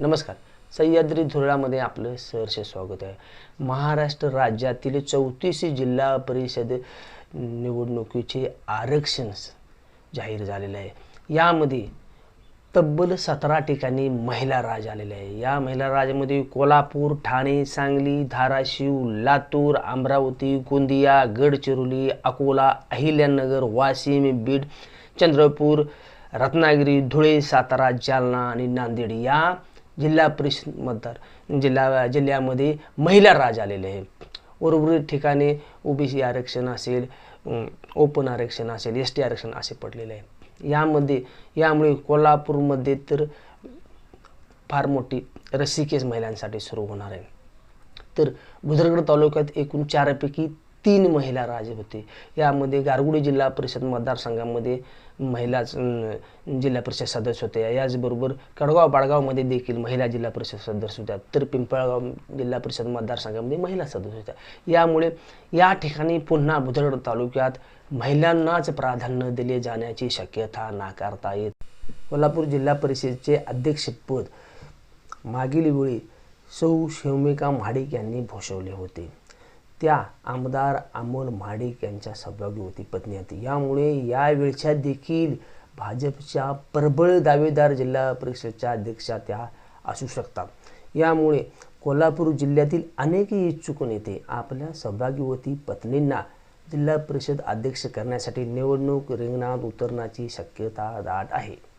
नमस्कार. सह्याद्री धुरळामध्ये आपलं सहर्ष स्वागत आहे. महाराष्ट्र राज्यातील चौतीस जिल्हा परिषद निवडणुकीचे आरक्षण जाहीर झालेलं आहे. यामध्ये तब्बल सतरा ठिकाणी महिला राज आलेले आहे. या महिला राजामध्ये कोल्हापूर ठाणे सांगली धाराशिव लातूर अमरावती गोंदिया गडचिरोली अकोला अहिल्यानगर वाशिम बीड चंद्रपूर रत्नागिरी धुळे सातारा जालना आणि नांदेड या जिल्हा परिषद मतदार जिल्हा जिल्ह्यामध्ये महिला राज आलेले आहे उर्वरित ठिकाणी ओबीसी आरक्षण असेल ओपन आरक्षण असेल एस टी आरक्षण असे पडलेले आहे यामध्ये यामुळे कोल्हापूरमध्ये तर फार मोठी रस्सीकेस महिलांसाठी सुरू होणार आहे. तर बुधरगड तालुक्यात एकूण चारपैकी तीन महिला राजे होते. यामध्ये गारगुडी जिल्हा परिषद मतदारसंघामध्ये महिलाच जिल्हा परिषद सदस्य होत्या. याचबरोबर कडगाव बाळगावमध्ये देखील महिला जिल्हा परिषद सदस्य होत्या. तर पिंपळगाव जिल्हा परिषद मतदारसंघामध्ये महिला सदस्य होत्या. यामुळे या ठिकाणी पुन्हा बुधरगड तालुक्यात महिलांनाच प्राधान्य दिले जाण्याची शक्यता नाकारता येत. कोल्हापूर जिल्हा परिषदेचे अध्यक्षपद मागील वेळी सौ शिवमिका महाडिक यांनी भूषवले होते. त्या आमदार अमोल महाडिक यांच्या सहभागी होती पत्नी होती. यामुळे यावेळच्या देखील भाजपच्या प्रबळ दावेदार जिल्हा परिषदच्या अध्यक्षा त्या असू शकतात. यामुळे कोल्हापूर जिल्ह्यातील अनेक इच्छुक नेते आपल्या सहभागीवती पत्नींना जिल्हा परिषद अध्यक्ष करण्यासाठी निवडणूक रिंगणात उतरण्याची शक्यता दाट आहे.